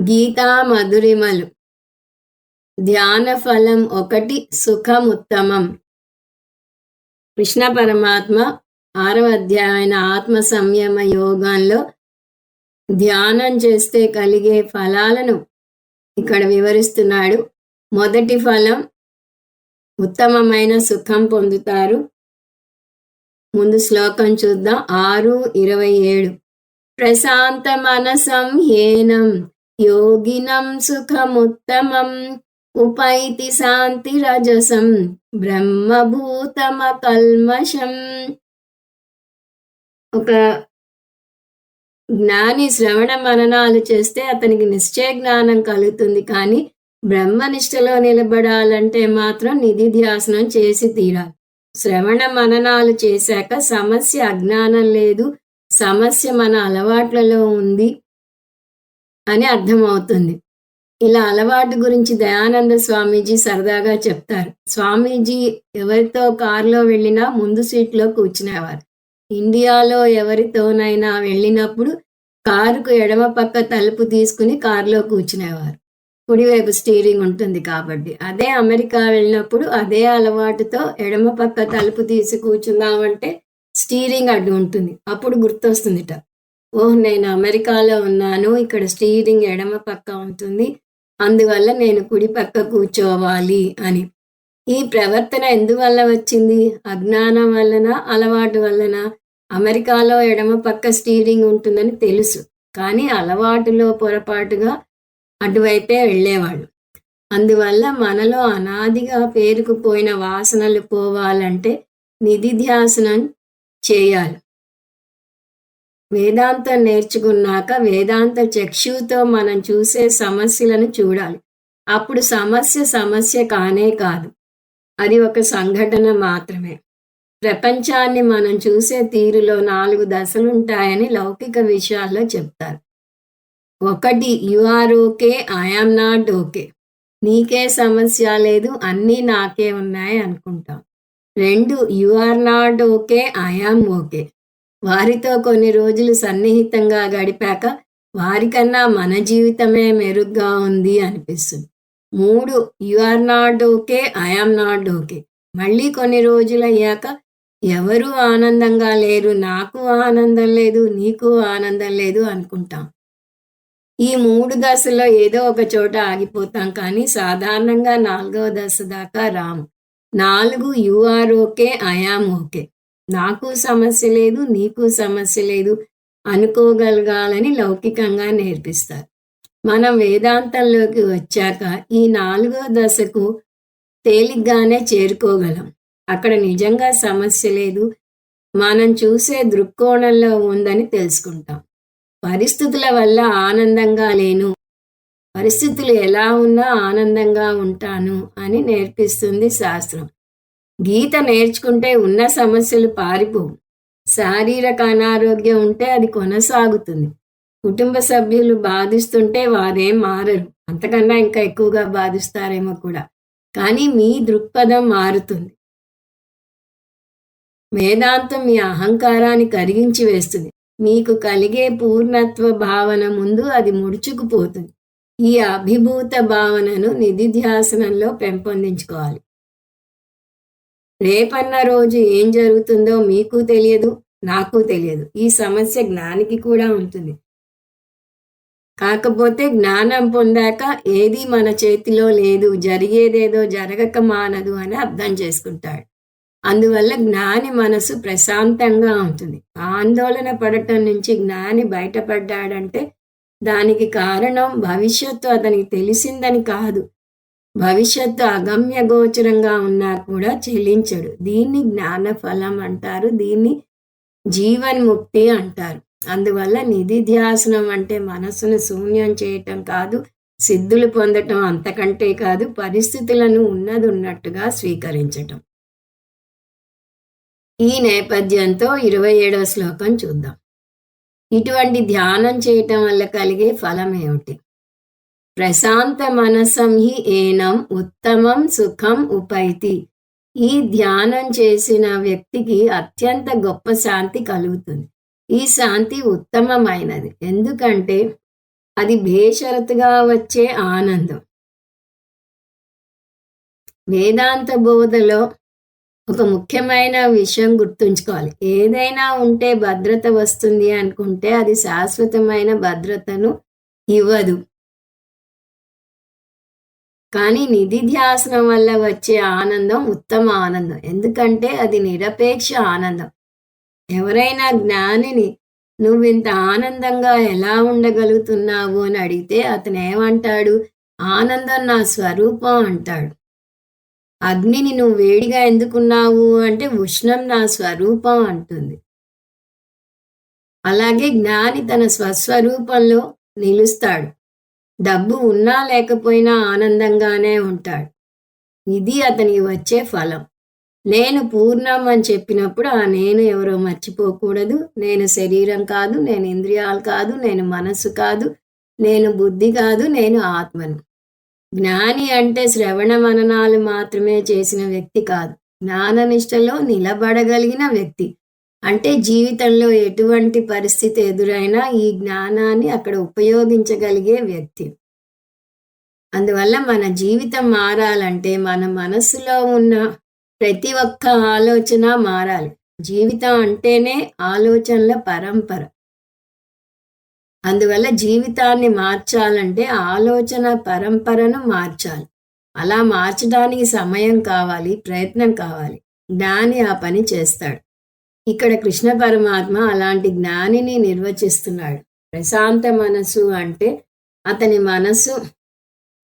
గీతా మధురిమలు. ధ్యాన ఫలం ఒకటి సుఖముత్తమం కృష్ణ పరమాత్మ ఆరవ అధ్యాయన ఆత్మ సంయమ యోగంలో ధ్యానం చేస్తే కలిగే ఫలాలను ఇక్కడ వివరిస్తున్నాడు. మొదటి ఫలం ఉత్తమమైన సుఖం పొందుతారు. ముందు శ్లోకం చూద్దాం. ఆరు ఇరవై ఏడు. ప్రశాంత మనసం హేనం యోగినం సుఖముత్తమం ఉపైతి శాంతి రజసం బ్రహ్మభూతమ కల్మషం. ఒక జ్ఞాని శ్రవణ మననాలు చేస్తే అతనికి నిశ్చయ జ్ఞానం కలుగుతుంది కానీ బ్రహ్మనిష్టలో నిలబడాలంటే మాత్రం నిధి ధ్యాసనం చేసి తీరాలి. శ్రవణ మననాలు చేశాక సమస్య అజ్ఞానం లేదు సమస్య మన అలవాట్లలో ఉంది. అని అర్థమవుతుంది. ఇలా అలవాటు గురించి దయానంద స్వామీజీ సరదాగా చెప్తారు. స్వామీజీ ఎవరితో కారులో వెళ్ళినా ముందు సీట్లో కూర్చునేవారు. ఇండియాలో ఎవరితోనైనా వెళ్ళినప్పుడు కారుకు ఎడమ పక్క తలుపు తీసుకుని కారులో కూర్చునేవారు. కుడివైపు స్టీరింగ్ ఉంటుంది కాబట్టి. అదే అమెరికా వెళ్ళినప్పుడు అదే అలవాటుతో ఎడమ పక్క తలుపు తీసి కూర్చుందామంటే స్టీరింగ్ అడ్డు ఉంటుంది. అప్పుడు గుర్తొస్తుందిట. ఓహ్ నేను అమెరికాలో ఉన్నాను. ఇక్కడ స్టీరింగ్ ఎడమ పక్క ఉంటుంది. అందువల్ల నేను కుడి పక్క కూర్చోవాలి అని. ఈ ప్రవర్తన ఎందువల్ల వచ్చింది? అజ్ఞానం వలన అలవాటు వలన అమెరికాలో ఎడమ పక్క స్టీరింగ్ ఉంటుందని తెలుసు. కానీ అలవాటులో పొరపాటుగా అటువైపే వెళ్ళేవాళ్ళు. అందువల్ల మనలో అనాదిగా పేరుకుపోయిన వాసనలు పోవాలంటే నిధిధ్యాసనం చేయాలి. వేదాంతం నేర్చుకున్నాక వేదాంత చక్షుతో మనం చూసే సమస్యలను చూడాలి. అప్పుడు సమస్య సమస్య కానే కాదు. అది ఒక సంఘటన మాత్రమే. ప్రపంచాన్ని మనం చూసే తీరులో నాలుగు దశలుంటాయని లౌకిక విషయాల్లో చెప్తారు. ఒకటి you are okay I am not okay. నీకే సమస్య లేదు అన్నీ నాకే ఉన్నాయి అనుకుంటాం. రెండు you are not okay I am okay. వారితో కొన్ని రోజులు సన్నిహితంగా గడిపాక వారికన్నా మన జీవితమే మెరుగ్గా ఉంది అనిపిస్తుంది. మూడు you are not okay I am not okay. మళ్ళీ కొన్ని రోజులు అయ్యాక ఎవరు ఆనందంగా లేరు నాకు ఆనందం లేదు నీకు ఆనందం లేదు అనుకుంటాం. ఈ మూడు దశలో ఏదో ఒక చోట ఆగిపోతాం కానీ సాధారణంగా నాలుగవ దశ దాకా రాము. నాలుగు you are okay I am okay. నాకు సమస్య లేదు నీకు సమస్య లేదు అనుకోగలగాలని లౌకికంగా నేర్పిస్తారు. మనం వేదాంతంలోకి వచ్చాక ఈ నాలుగో దశకు తేలిగ్గానే చేరుకోగలం. అక్కడ నిజంగా సమస్య లేదు మనం చూసే దృక్కోణంలో ఉందని తెలుసుకుంటాం. పరిస్థితుల వల్ల ఆనందంగా లేను పరిస్థితులు ఎలా ఉన్నా ఆనందంగా ఉంటాను అని నేర్పిస్తుంది శాస్త్రం. గీత నేర్చుకుంటే ఉన్న సమస్యలు పారిపోవు. శారీరక అనారోగ్యం ఉంటే అది కొనసాగుతుంది. కుటుంబ సభ్యులు బాధిస్తుంటే వారేం మారరు. అంతకన్నా ఇంకా ఎక్కువగా బాధిస్తారేమో కూడా. కానీ మీ దృక్పథం మారుతుంది. వేదాంతం మీ అహంకారాన్ని కరిగించి వేస్తుంది. మీకు కలిగే పూర్ణత్వ భావన ముందు అది ముడుచుకుపోతుంది. ఈ అభిభూత భావనను నిధిధ్యాసనంలో పెంపొందించుకోవాలి. రేపన్న రోజు ఏం జరుగుతుందో మీకు తెలియదు నాకు తెలియదు. ఈ సమస్య జ్ఞానికి కూడా ఉంటుంది. కాకపోతే జ్ఞానం పొందాక ఏది మన చేతిలో లేదు జరిగేదేదో జరగక మానదు అని అర్థం చేసుకుంటాడు. అందువల్ల జ్ఞాని మనసు ప్రశాంతంగా ఉంటుంది. ఆందోళన పడటం నుంచి జ్ఞాని బయటపడ్డాడంటే దానికి కారణం భవిష్యత్తు అతనికి తెలిసిందని కాదు. భవిష్యత్తు అగమ్య గోచరంగా ఉన్నా కూడా చెల్లించడు. దీన్ని జ్ఞాన ఫలం అంటారు దీన్ని జీవన్ముక్తి అంటారు. అందువల్ల నిధి ధ్యాసనం అంటే మనసును శూన్యం చేయటం కాదు సిద్ధులు పొందటం అంతకంటే కాదు పరిస్థితులను ఉన్నది ఉన్నట్టుగా స్వీకరించటం. ఈ నేపథ్యంతో ఇరవై ఏడవ శ్లోకం చూద్దాం. ఇటువంటి ధ్యానం చేయటం వల్ల కలిగే ఫలం ఏమిటి ప్రశాంత మనసం హి ఏనం ఉత్తమం సుఖం ఉపైతి. ఈ ధ్యానం చేసిన వ్యక్తికి అత్యంత గొప్ప శాంతి కలుగుతుంది. ఈ శాంతి ఉత్తమమైనది. ఎందుకంటే అది బేషరతుగా వచ్చే ఆనందం. వేదాంత బోధలో ఒక ముఖ్యమైన విషయం గుర్తుంచుకోవాలి. ఏదైనా ఉంటే భద్రత వస్తుంది అనుకుంటే అది శాశ్వతమైన భద్రతను ఇవ్వదు. కానీ నిధి ధ్యాసనం వల్ల వచ్చే ఆనందం ఉత్తమ ఆనందం. ఎందుకంటే అది నిరపేక్ష ఆనందం. ఎవరైనా జ్ఞానిని నువ్వు ఇంత ఆనందంగా ఎలా ఉండగలుగుతున్నావు అని అడిగితే అతను ఏమంటాడు? ఆనందం నా స్వరూపం అంటాడు. అగ్నిని నువ్వు వేడిగా ఎందుకున్నావు? అంటే ఉష్ణం నా స్వరూపం అంటుంది. అలాగే జ్ఞాని తన స్వస్వరూపంలో నిలుస్తాడు. డబ్బు ఉన్నా లేకపోయినా ఆనందంగానే ఉంటాడు. ఇది అతనికి వచ్చే ఫలం. నేను పూర్ణం అని చెప్పినప్పుడు ఆ నేను ఎవరో మర్చిపోకూడదు. నేను శరీరం కాదు నేను ఇంద్రియాలు కాదు నేను మనస్సు కాదు నేను బుద్ధి కాదు నేను ఆత్మను. జ్ఞాని అంటే శ్రవణ మననాలు మాత్రమే చేసిన వ్యక్తి కాదు. జ్ఞాననిష్టలో నిలబడగలిగిన వ్యక్తి. అంటే జీవితంలో ఎటువంటి పరిస్థితి ఎదురైనా ఈ జ్ఞానాన్ని అక్కడ ఉపయోగించగలిగే వ్యక్తి. అందువల్ల మన జీవితం మారాలంటే మన మనసులో ఉన్న ప్రతి ఒక్క ఆలోచన మారాలి. జీవితం అంటేనే ఆలోచనల పరంపర. అందువల్ల జీవితాన్ని మార్చాలంటే ఆలోచన పరంపరను మార్చాలి. అలా మార్చడానికి సమయం కావాలి ప్రయత్నం కావాలి. జ్ఞాని ఆ పని చేస్తాడు. ఇక్కడ కృష్ణ పరమాత్మ అలాంటి జ్ఞానిని నిర్వచిస్తున్నాడు. ప్రశాంత మనసు అంటే అతని మనసు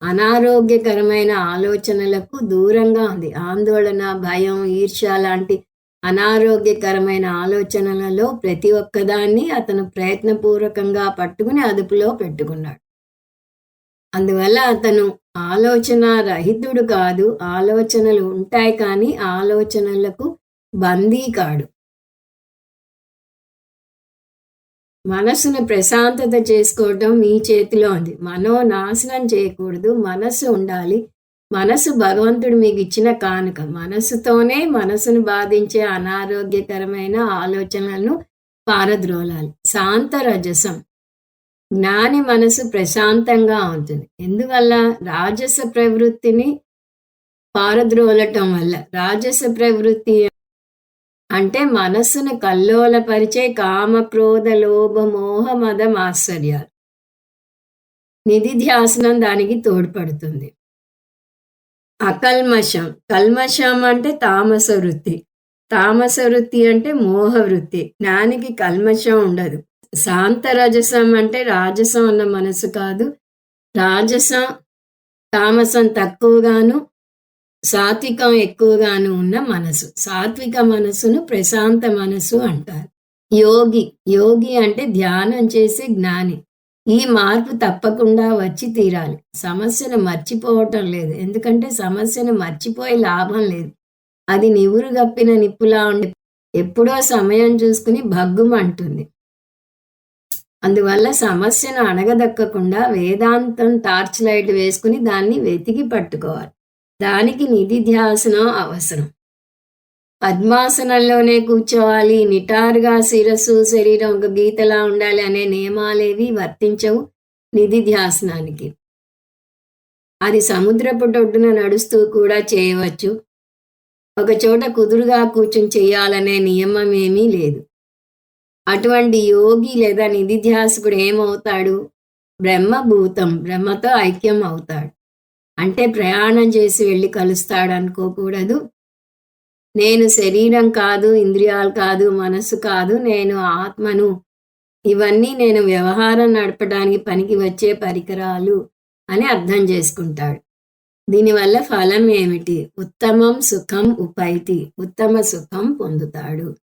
అనారోగ్యకరమైన ఆలోచనలకు దూరంగా ఉంది. ఆందోళన భయం ఈర్ష్య లాంటి అనారోగ్యకరమైన ఆలోచనలలో ప్రతి ఒక్కదాన్ని అతను ప్రయత్నపూర్వకంగా పట్టుకుని అదుపులో పెట్టుకున్నాడు. అందువల్ల అతను ఆలోచన రహితుడు కాదు ఆలోచనలు ఉంటాయి కానీ ఆలోచనలకు బందీ కాడు. మనసును ప్రశాంతత చేసుకోవటం మీ చేతిలో ఉంది. మనో నాశనం చేయకూడదు. మనసు ఉండాలి. మనసు భగవంతుడు మీకు ఇచ్చిన కానుక. మనసుతోనే మనసును బాధించే అనారోగ్యకరమైన ఆలోచనలను పారద్రోలాలి. శాంత రజసం. జ్ఞాని మనసు ప్రశాంతంగా ఉంటుంది. ఎందువల్ల? రాజస ప్రవృత్తిని పారద్రోలటం వల్ల. రాజస ప్రవృత్తి అంటే మనస్సును కల్లోలపరిచే కామ క్రోధ లోభ మోహ మదం ఆశ్చర్యాలు నిధిధ్యాసనం దానికి తోడ్పడుతుంది. అకల్మషం. కల్మషం అంటే తామస వృత్తి. తామస వృత్తి అంటే మోహ వృత్తి. జ్ఞానికి కల్మషం ఉండదు. శాంత రజసం అంటే రాజసం అన్న మనసు కాదు. రాజసం తామసం తక్కువగాను సాత్వికం ఎక్కువగాను ఉన్న మనసు. సాత్విక మనసును ప్రశాంత మనసు అంటారు. యోగి యోగి అంటే ధ్యానం చేసే జ్ఞాని. ఈ మార్పు తప్పకుండా వచ్చి తీరాలి. సమస్యను మర్చిపోవటం లేదు. ఎందుకంటే సమస్యను మర్చిపోయే లాభం లేదు. అది నివురు గప్పిన నిప్పులా ఉండి ఎప్పుడో సమయం చూసుకుని భగ్గుమంటుంది. అందువల్ల సమస్యను అణగదక్కకుండా వేదాంతం టార్చ్ లైట్ వేసుకుని దాన్ని వెతికి పట్టుకోవాలి. దానికి నిధి ధ్యాసనం అవసరం. పద్మాసనంలోనే కూర్చోవాలి. నిటారుగా శిరస్సు శరీరం ఒక గీతలా ఉండాలి అనే నియమాలేవి వర్తించవు నిధి ధ్యాసనానికి అది సముద్రపు ఒడ్డున నడుస్తూ కూడా చేయవచ్చు. ఒక చోట కుదురుగా కూర్చుని చేయాలనే నియమం ఏమీ లేదు. అటువంటి యోగి లేదా నిధిధ్యాసకుడు ఏమవుతాడు? బ్రహ్మభూతం బ్రహ్మతో ఐక్యం అవుతాడు అంటే ప్రయాణం చేసి వెళ్ళి కలుస్తాడు అనుకోకూడదు నేను శరీరం కాదు ఇంద్రియాలు కాదు మనసు కాదు నేను ఆత్మను. ఇవన్నీ నేను వ్యవహారం నడపడానికి పనికి వచ్చే పరికరాలు అని అర్థం చేసుకుంటాడు. దీనివల్ల ఫలం ఏమిటి? ఉత్తమం సుఖం ఉపైతి ఉత్తమ సుఖం పొందుతాడు.